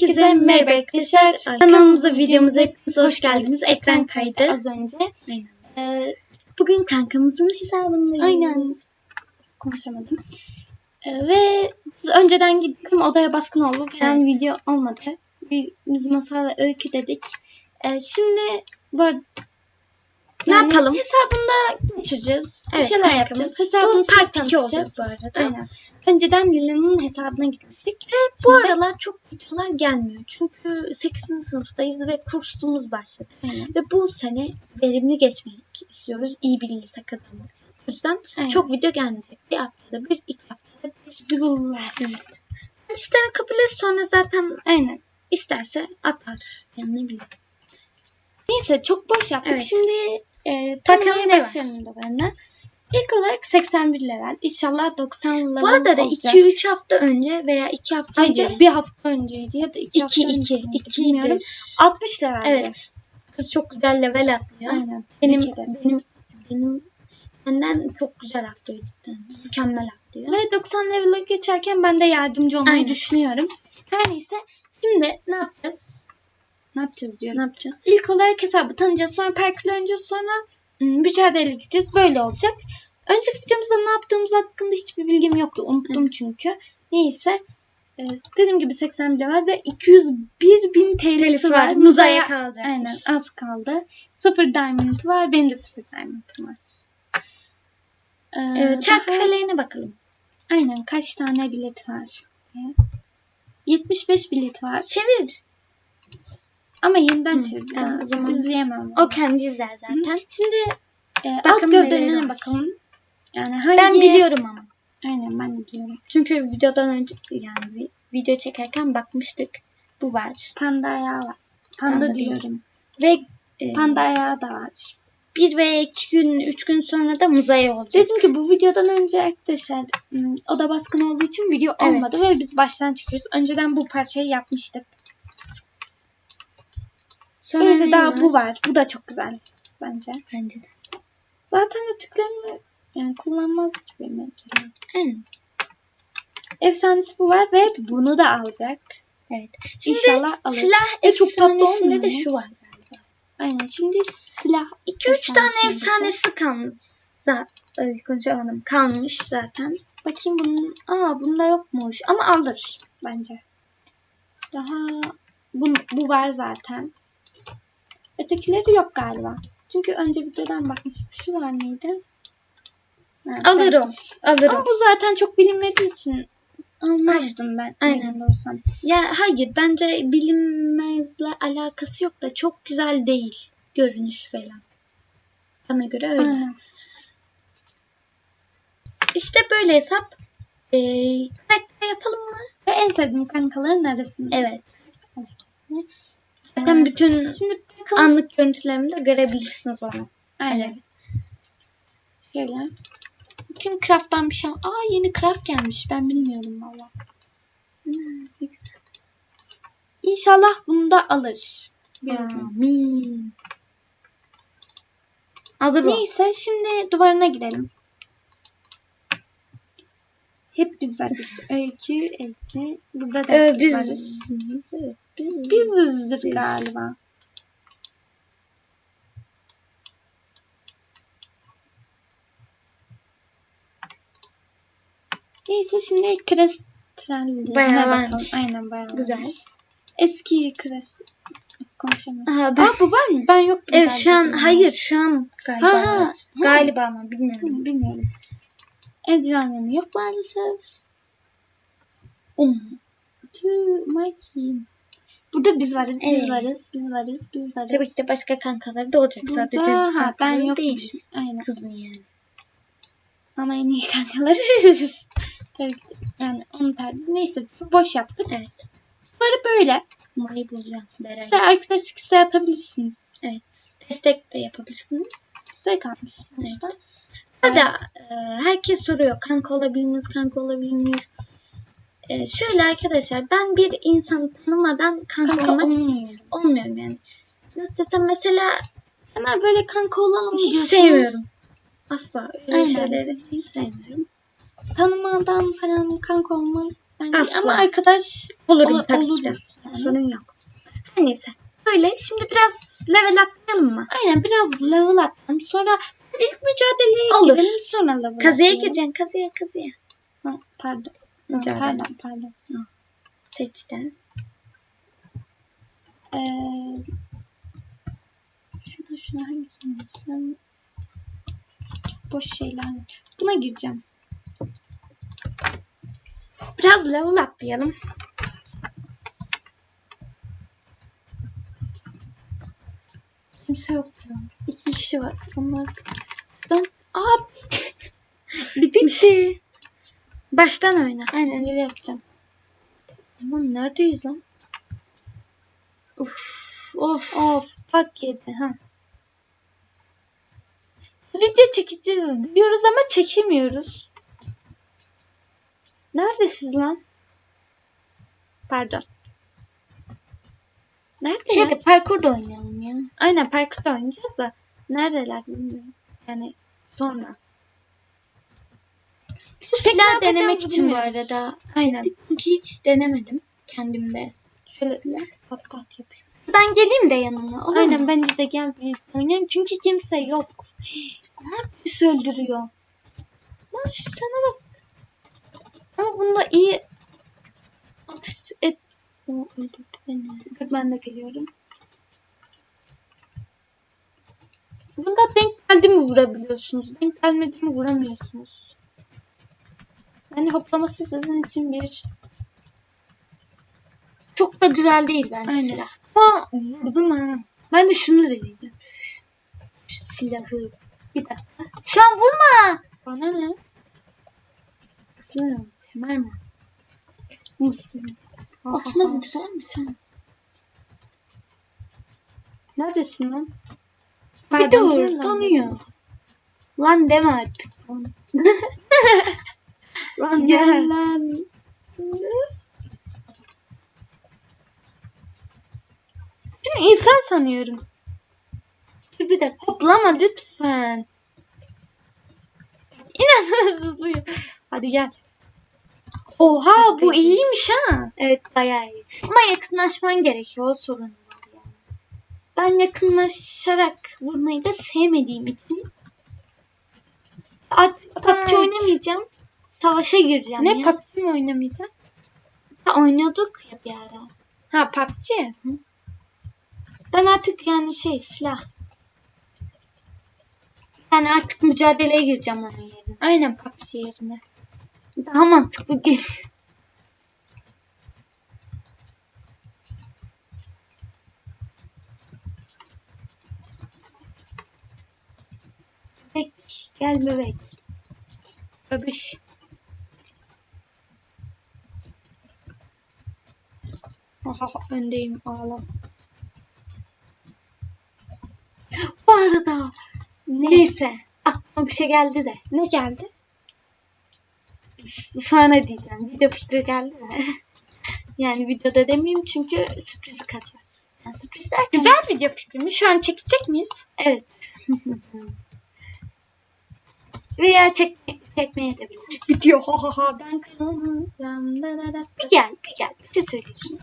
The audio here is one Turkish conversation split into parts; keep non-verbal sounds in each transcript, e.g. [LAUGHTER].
Herkese merhaba arkadaşlar. Kanalımıza, videomuza hepiniz hoş geldiniz. Ekran kaydı. Az önce. Aynen. Ee, Bugün kankamızın hesabındayız. aynen konuşamadım. Ee, ve biz önceden gittim odaya baskın oldu falan video olmadı. Biz, masal öykü dedik. Ee, şimdi böyle Ne yapalım? Hesabında geçireceğiz. Evet, bir şeyler kankamız. yapacağız. Hesabını Bu part 2 tanıtacağız. olacak bu arada. Aynen. Önceden Lila'nın hesabına gitmiştik. Bu Şimdi- aralar çok videolar gelmiyor. Çünkü 8. sınıftayız ve kursumuz başladı. Aynen. Ve bu sene verimli geçmek istiyoruz. İyi bir lise kazanmak. O yüzden Aynen. çok video gelmeyecek. Bir haftada bir, iki haftada bir. zıvıllar. Evet. İşte kabul et sonra zaten Aynen. isterse atar. Yani ne bileyim. Neyse çok boş yaptık. Evet. Şimdi e, var? başlayalım duvarına. İlk olarak 81 level. İnşallah 90 level Bu arada da olacak. 2-3 hafta önce veya 2 hafta Bence önce bir hafta önceydi ya da iki, 2 hafta 2 önceydi. 2 bilmiyorum. 60 level. Evet. Kız çok güzel level atlıyor. Aynen. Benim kere. benim benim benden çok güzel atlıyor cidden. Mükemmel atlıyor. Ve 90 level'a geçerken ben de yardımcı olmayı Aynen. düşünüyorum. Her neyse şimdi ne yapacağız? Ne yapacağız diyorum. ne yapacağız? İlk olarak hesabı tanıyacağız. Sonra oynayacağız. Sonra mücadele gideceğiz. Böyle olacak. Önceki videomuzda ne yaptığımız hakkında hiçbir bilgim yoktu. Unuttum çünkü. Neyse. Ee, dediğim gibi 80 level ve 201 bin TL'si var. var. Muzaya kalacak. Aynen az kaldı. 0 diamond var. Benim de 0 diamond'ım var. Ee, Ee, çark daha- feleğine bakalım. Aynen kaç tane bilet var? diye. 75 bilet var. Çevir. Ama yeniden Hı, çevir. tamam, o zaman- izleyemem. O kendi izler zaten. Şimdi e, alt gövdelerine bakalım. Yani hangi... Ben biliyorum ama. Aynen ben de biliyorum. Çünkü videodan önce yani vi- video çekerken bakmıştık. Bu var. Panda ayağı var. Panda, Panda diyorum. Ve e, Panda ayağı da var. bir veya iki gün, üç gün sonra da muzaya olacak. Dedim ki bu videodan önce arkadaşlar oda baskın olduğu için video Evet. olmadı ve biz baştan çıkıyoruz. Önceden bu parçayı yapmıştık. Sonra Öyle daha var? bu var. Bu da çok güzel bence. Bence de. Zaten ötüklerini yani kullanmaz gibi mesela. Aynen. Efsanesi bu var ve bunu da alacak. Evet. Şimdi İnşallah alır. silah Ve çok efsanesinde de şu var galiba. Aynen. Şimdi silah 2-3 tane efsanesi kalmış. Ay, konuşamadım. Kalmış zaten. Bakayım bunun. Aa bunda yokmuş. Ama alır bence. Daha bu, bu var zaten. Ötekileri yok galiba. Çünkü önce videodan bakmışım. Şu var mıydı? Ha, Alır o. yokmuş. Alır Ama bu zaten çok bilinmediği için Almaz. kaçtım ben. Aynen. Olsam. Ya hayır bence bilinmezle alakası yok da çok güzel değil görünüş falan. Bana göre öyle. Aynen. İşte böyle hesap. Ee, karakter yapalım mı? Ve en sevdiğim kankaların arasında. Evet. Zaten bütün Şimdi bakalım. anlık görüntülerimi de görebilirsiniz onu. Aynen. Şöyle. Bütün craft'tan bir şey. Aa yeni craft gelmiş. Ben bilmiyorum valla. Hmm. İnşallah bunu da alır. Amin. Alır. Neyse şimdi duvarına girelim. Hep biz varız. Öykü, Ezgi. Burada da hep biz, biz, varız. biz, evet. Biz, bizizdir Biz. galiba. Neyse şimdi krestrallerine Bayağı varmış. Aynen bayağı Güzel. varmış. Eski kres... Konuşamıyorum. Aha, ben, Aa bu var mı? Ben yok. evet şu an hayır şu an galiba. Ha, ha. Galiba ama bilmiyorum. Hı, bilmiyorum. Ecranın yok maalesef. Um. Tüh, Mikey. Burada biz varız, biz Evet. varız, biz varız, biz varız. Tabii ki de başka kankaları da olacak. Burada, Sadece biz ha, ben kankaları yokmuşum. değiliz. Aynen. Kızın yani. Ama en iyi kankalarız. Tabii ki. Yani onun tercih. Neyse boş yaptık. Evet. Böyle böyle. Umarı bulacağım. Deray. Size arkadaşlık isteği atabilirsiniz. Evet. Destek de yapabilirsiniz. Size kalmış. sonuçta. Ya da e, herkes soruyor kanka olabilir miyiz, kanka olabilir miyiz? E, şöyle arkadaşlar ben bir insanı tanımadan kanka, Kanka olmak olmuyorum. olmuyorum yani. Nasıl desem mesela Hemen böyle kanka olalım hiç diyorsun. sevmiyorum. Asla öyle Aynen. şeyleri hiç sevmiyorum. Tanımadan falan kanka olmak bence Asla. ama arkadaş Olurum Ol- tabii olur. de. yani. Sorun yok. Her neyse. Böyle şimdi biraz level atlayalım mı? Aynen biraz level atlayalım. Sonra ilk mücadeleye Olur. girelim sonra level Kazıya gireceksin. Kazıya kazıya. Ha, pardon. Ha, Mücadele. Pardon pardon. Seçtin. Ee, şuna şuna hangisini girsem? Boş şeyler. Buna gireceğim. Biraz level atlayalım. Kimse yok ya. İki kişi var. Onlar aa Bitti. Baştan oyna. aynen öyle yapacağım. Aman neredeyiz lan? Uf. Of of bak yedi ha. Video çekeceğiz diyoruz ama çekemiyoruz. Neredesiniz lan? Pardon. Nerede ya? Şeyde parkurda oynayalım ya. Aynen parkurda oynayacağız da neredeler bilmiyorum. Yani sonra. Bu silah denemek için bu arada. Aynen. Çünkü hiç denemedim kendimde. Şöyle pat pat yapayım. Ben geleyim de yanına. Olur Aynen mu? bence de gel birlikte oynayalım. Çünkü kimse yok. Herkes öldürüyor. Lan şu sana bak. Ama bunda iyi atış et. O öldürdü beni. Ben de geliyorum. Bunda denk geldi mi vurabiliyorsunuz. Denk gelmedi mi vuramıyorsunuz. Yani hoplaması sizin için bir Çok da güzel değil bence Aynen. silah. Aa, vurdum ha. Ben de şunu deneyeceğim. Şu silahı. Bir dakika. Şu an vurma. Bana ne? Canım, Verme. Aslında bu güzelmiş. ha. Neredesin lan? Bir Pardon, dur. dur. Donuyor. Lan deme artık. [LAUGHS] Lan Gel. lan. Seni insan sanıyorum. Dur bir dakika. Hoplama lütfen. [LAUGHS] İnan zıplıyor. Hadi gel. Oha bu iyiymiş ha. Evet bayağı iyi. Ama yakınlaşman gerekiyor. O sorun. Ben yakınlaşarak vurmayı da sevmediğim için PUBG oynamayacağım. Savaşa gireceğim Ne ya. PUBG mi oynamayacağım? Ha, oynuyorduk ya bir ara. Ha PUBG. Ben artık yani şey silah. Yani artık mücadeleye gireceğim onun yerine. Aynen PUBG yerine. Daha mantıklı geliyor. Bebek, gel bebek. Bebiş. Oha öndeyim ağla. Bu arada neyse aklıma bir şey geldi de. Ne geldi? S- Sonra diyeceğim. Video fikri geldi de. [LAUGHS] yani videoda demeyeyim çünkü sürpriz kaçar. Yani sürpriz Güzel video fikri mi? Şu an çekecek miyiz? Evet. [LAUGHS] Veya çek, çekmeye de biliriz. Video ha ha ha ben da. Bir gel, bir gel. Bir şey söyleyeceğim.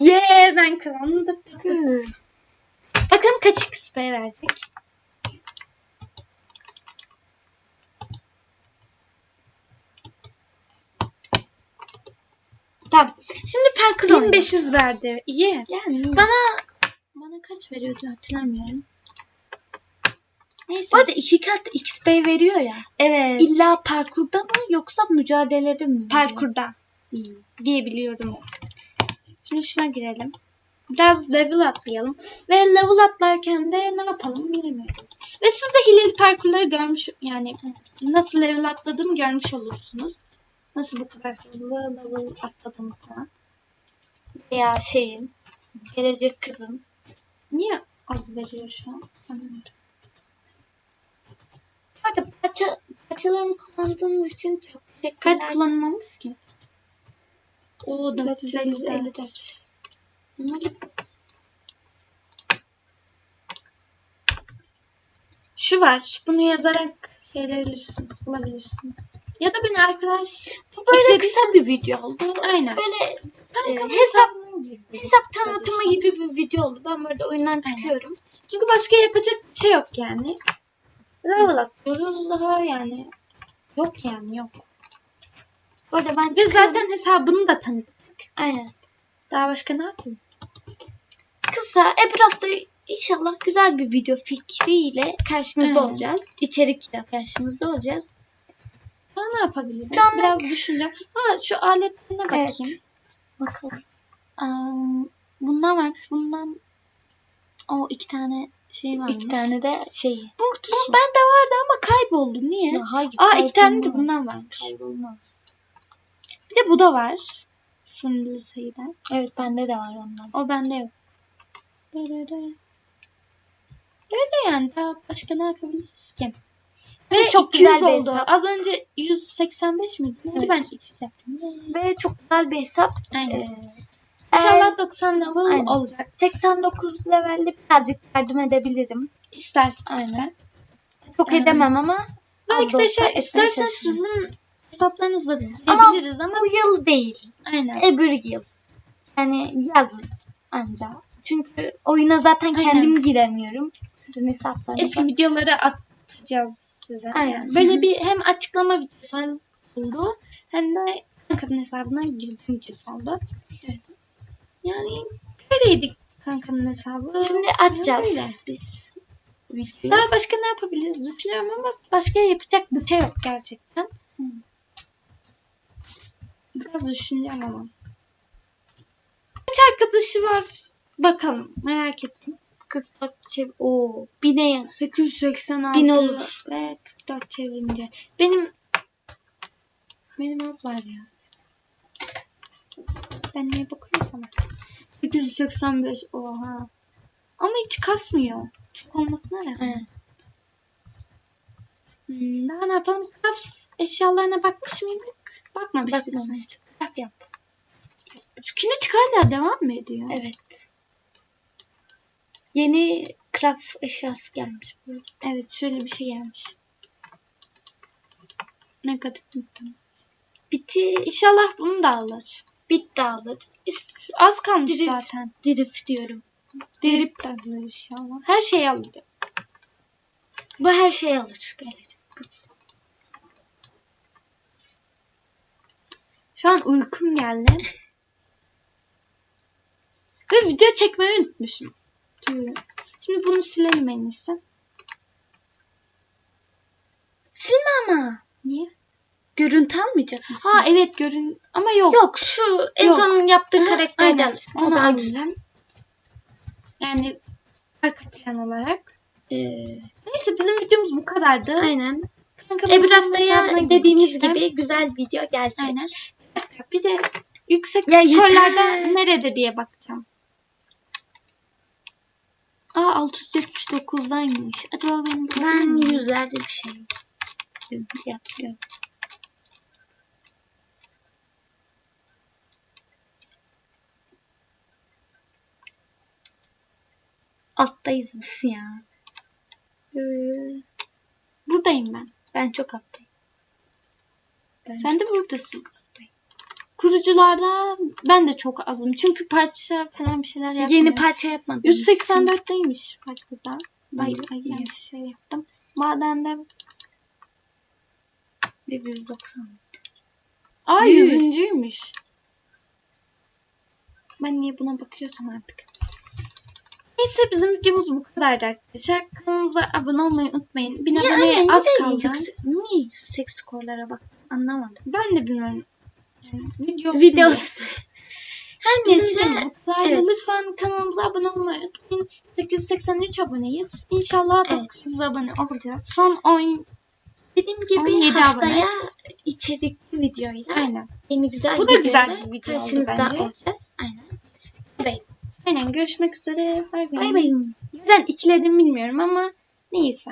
Yeah ben kazandım. Hmm. Bakalım kaç XP verecek. Tamam. Şimdi parkur oyna. 1500 verdi. İyi. Yani Bana bana kaç veriyordu hatırlamıyorum. Neyse. bu arada iki kat XP veriyor ya. evet. İlla parkurda mı yoksa mücadelede mi? parkurda İyi. diye biliyorum. Şimdi şuna girelim. Biraz level atlayalım. Ve level atlarken de ne yapalım bilemiyorum. Ve siz de hileli parkurları görmüş yani nasıl level atladığımı görmüş olursunuz. Nasıl bu kadar hızlı level atladım falan. Veya şeyin gelecek kızın. Niye az veriyor şu an? Anlamadım. Arada parça, parçalarını kullandığınız için çok teşekkürler. Kaç kullanmamış ki? Oo 454. 454. Bunları Şu var. Bunu yazarak gelebilirsiniz, bulabilirsiniz. Ya da beni arkadaş Bu böyle kısa bir video oldu. Aynen. Böyle e, hesap hesap tanıtımı gibi bir video oldu. Ben böyle oyundan çıkıyorum. Çünkü başka yapacak bir şey yok yani. Level atıyoruz daha yani. Yok yani yok. Bu arada ben çıkıyorum. zaten hesabını da tanıttık. Aynen. Daha başka ne yapayım? Kısa Ebru hafta inşallah güzel bir video fikriyle karşınızda Aynen. olacağız. İçerikle karşınızda olacağız. Daha ne yapabilirim? Şu anlık- Biraz düşüneceğim. Ha şu aletlerine bakayım. Evet. Bakalım. Aa, bundan varmış. Bundan O iki tane şey varmış. iki tane de şey. Bu, bu bende vardı ama kayboldu. Niye? Ya hayır, Aa, iki tane de bundan varmış. Kaybolmaz. Bir de bu da var. Sınırlı sayıda. Evet bende de var ondan. O bende yok. Öyle yani. Daha başka ne yapabiliriz ki? Ve çok çok güzel bir oldu. hesap. Az önce 185 miydi? Evet. Ben 200 yaptım. Ve çok güzel bir hesap. Aynen. Ee, İnşallah 90 level Aynen. olacak. 89 levelde birazcık yardım edebilirim. İstersen. Aynen. Çok Aynen. edemem ama olsa Arkadaşlar etmeye istersen sizin hesaplarınızla Ama dizebiliriz ama, bu yıl değil. aynen. Öbür yıl. Yani yazın anca. Çünkü oyuna zaten Aynen. kendim giremiyorum. Sizin hesaplarınıza. Eski videoları atacağız size. Aynen. Böyle bir hem açıklama videosu oldu hem de kankamın hesabına girdim videosu oldu. Evet. Yani böyleydik kankamın hesabı. Şimdi Yani açacağız böyle. biz videoyu. Daha başka ne yapabiliriz düşünüyorum ama başka yapacak bir şey yok gerçekten. Biraz düşüneceğim ama. Kaç arkadaşı var? Bakalım merak ettim. 44 şey o bine yan. 886 Bin olur. ve 44 çevirince. Benim benim az var ya. Ben neye bakıyorsam artık. 885 oha. Ama hiç kasmıyor. Çok olmasına rağmen. Aynen. Hmm, daha ne yapalım? Craft eşyalarına bakmış mıydık? Bakmamıştık. Bakmamıştık. Craft yap. Şu kinetik hala devam mı ediyor? Evet. Yeni craft eşyası gelmiş. Evet şöyle bir şey gelmiş. Negatif noktamız. Biti İnşallah bunu da alır. Bit dağılır. Az kalmış Drift. zaten. Drift diyorum. Drip de alır inşallah. Her şeyi alır. Bu her şeyi alır. Gelecek kız. Şu an uykum geldi. Ve video çekmeyi unutmuşum. Şimdi bunu silelim en iyisi. Silme ama. Niye? Görüntü almayacak mısın? Ha evet görün ama yok. Yok şu en son yaptığı Ha, karakterden aynen. Onu O daha güzel. Yani arka plan olarak. Ee, Neyse bizim videomuz bu kadardı. aynen. Kanka, Ebru haftaya dediğimiz gibi güzel video gelecek. Aynen. Bir de yüksek Ya skorlarda nerede diye bakacağım. Aa 679'daymış. Acaba benim Ben yüzlerde bir şey yapıyorum. Alttayız biz ya. Ee, buradayım ben. Ben çok alttayım. Ben Sen de buradasın. Kurucularda ben de çok azım. Çünkü parça falan bir şeyler yapmıyorum. Yeni parça yapmadım. 184'teymiş bak burada. Bak, İyi, ay, iyi. yanlış şey yaptım. Madende 790. Aa Yüz. yüzüncüymüş. Ben niye buna bakıyorsam artık. Neyse bizim videomuz bu kadardı arkadaşlar. Kanalımıza abone olmayı unutmayın. Niye, aboneye aynen, az kaldı. Yüksek, niye yüksek skorlara bak anlamadım. Ben de bilmiyorum. Yani video Video. Her neyse. evet. Lütfen kanalımıza abone olmayı unutmayın. 883 aboneyiz. İnşallah Evet. 900 abone olacağız. Son 10 Dediğim gibi 17 haftaya içerikli videoyla ayla. yeni güzel Bu da güzel bir video oldu bence. olacağız. Aynen. Bye Aynen görüşmek üzere. Bay bay. Neden ikiledim bilmiyorum ama neyse.